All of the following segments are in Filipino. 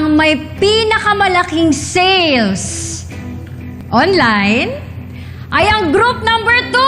ang may pinakamalaking sales online ay ang group number 2!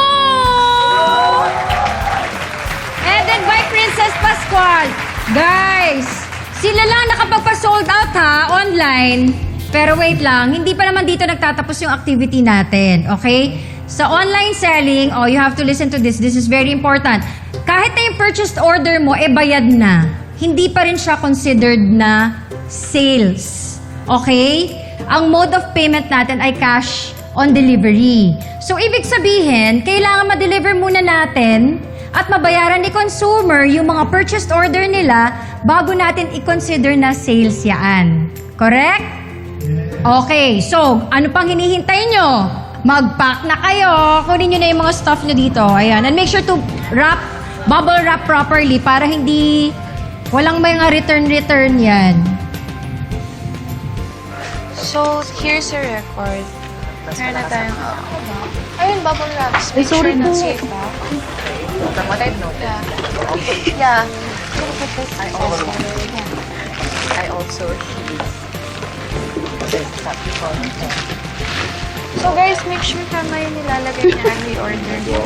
Headed by Princess Pascual. Guys, sila lang nakapagpa-sold out ha, online. Pero wait lang, hindi pa naman dito nagtatapos yung activity natin, okay? Sa online selling, oh, you have to listen to this. This is very important. Kahit na yung purchased order mo, eh bayad na. Hindi pa rin siya considered na sales. Okay? Ang mode of payment natin ay cash on delivery. So, ibig sabihin, kailangan ma-deliver muna natin at mabayaran ni consumer yung mga purchased order nila bago natin i-consider na sales yaan. Correct? Okay, so ano pang hinihintay nyo? Mag-pack na kayo. Kunin nyo na yung mga stuff nyo dito. Ayan. And make sure to wrap, bubble wrap properly para hindi walang mga return-return yan. So, here's your record. Meron na tayong... Ayun, bubble wraps. Make sure na safe, ha? From what I've noticed, Yeah. I also, I also this So, guys, make sure tama yung nilalagay niya ang i-order niyo.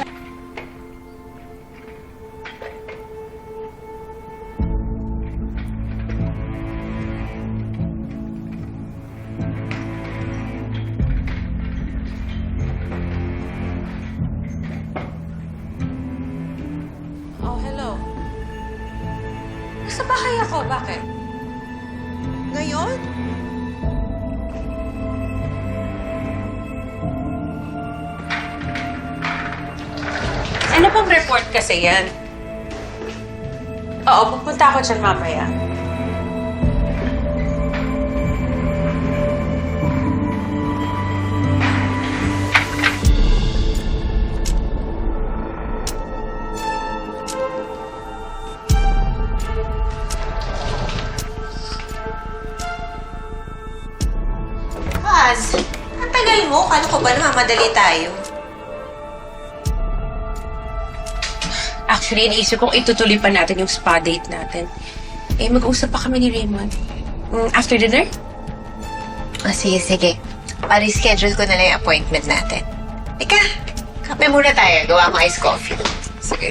Oh, Nasa bahay ako. Bakit? Ngayon? Ano pong report kasi yan? Oo, pupunta ako dyan mamaya. Kaz, ang tagal mo. Kano ko ba namamadali tayo? Actually, iniisip kong itutuloy pa natin yung spa date natin. Eh, mag-usap pa kami ni Raymond. Mm, after dinner? Ah, sige, sige. Pa-reschedule ko na lang yung appointment natin. Ika, kape muna tayo. Gawa mo iced coffee. Sige.